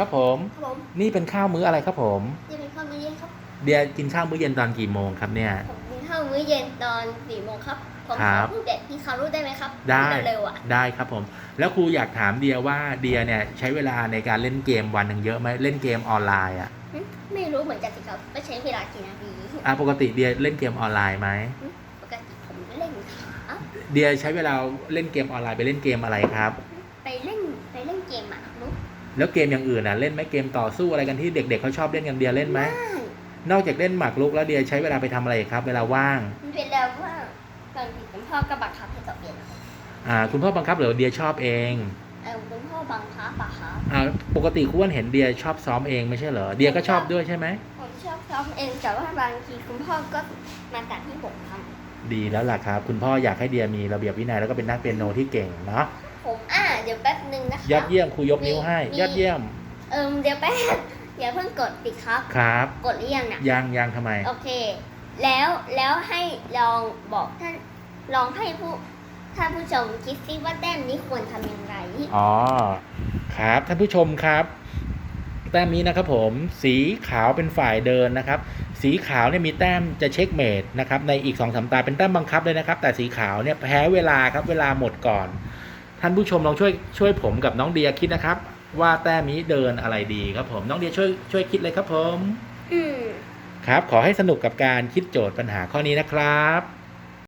ครับผมครับผมนี่เป็นข้าวมื้ออะไรครับผมจะเป็นข้าวมื้อเย็นครับเดียกินข้าวมื้อเย็นตอนกี่โมงครับเนี่ย ผมกินข้าวมื้อเย็นตอนสี่โมงครับผมครัขอบ พูดเด็ดพี่คารุได้ไหมครับได้เร็วๆอะได้ครับผม แล้วครูอยากถามเดียว่าเดียเนี่ยใช้เวลาในการเล่นเกมวันหนึ่งเยอะไหมเล่นเกมออนไลน์อะหึไม่รู้เหมือนกันสิครับว่าใช้เวลากี่นาทีอะปกติเดียเล่นเกมออนไลน์ไหมปกติผมเล่นครับเดียใช้เวลาเล่นเกมออนไลน์ไปเล่นเกมอะไรครับ ไปเล่นไปเล่นเกมหมากรุก แล้วเกมอย่างอื่นอะเล่นไหมเกมต่อสู้อะไรกันที่เด็ก ๆเขาชอบเล่นกันเดียเล่นไหมไม่นอกจากเล่นหมากรุกแล้วเดียใช้เวลาไปทำอะไรอีกครับ เวลาว่างมันเป็นแล้วว่าบางทีคุณพ่อก็บังคับให้ต่อเรียนนะครับอ่า คุณพ่อบังคับหรือเดียชอบเองเออคุณพ่อบังคับปะครับอ่าปกติครูอ้วนเห็นเดียชอบซ้อมเองไม่ใช่เหรอเดียก็ชอบด้วยใช่ไหมผมชอบซ้อมเองแต่ว่าบางทีคุณพ่อก็มาสั่งให้ผมทดีแล้วล่ะครับ คุณพ่ออยากให้เดียมีระเบียบวินัยแล้วก็เป็นนักเปียโนที่เก่งเนาะำผมอ่า เดี๋ยวแป๊บนึงนะคะ ยอดเยี่ยมครูยกนิ้วให้ มี ยอดเยี่ยมเอิมเดี๋ยวแป๊บอย่าเพิ่งกดสิครับ ครับกดหรือยังเนี่ยยังยังทำไม โอเค แล้วแล้วให้ลองบอกท่านลองให้ผู้ท่านผู้ชมคิดซิว่าแต้มนี้ควรทำอย่างไร อ๋อครับท่านผู้ชมครับ แต้มนี้นะครับผมสีขาวเป็นฝ่ายเดินนะครับ สีขาวเนี่ยมีแต้มจะเช็คเมดนะครับในอีก2อสตาเป็นแต้มบังคับเลยนะครับ แต่สีขาวเนี่ยแพ้เวลาครับเวลาหมดก่อน ท่านผู้ชมลองช่วยช่วยผมกับน้องเดียคิดนะครับ ว่าแต้มนี้เดินอะไรดีครับผม น้องเดียช่วยช่วยคิดเลยครับผม อืม ครับ ขอให้สนุกกับการคิดโจทย์ปัญหาข้อนี้นะครับ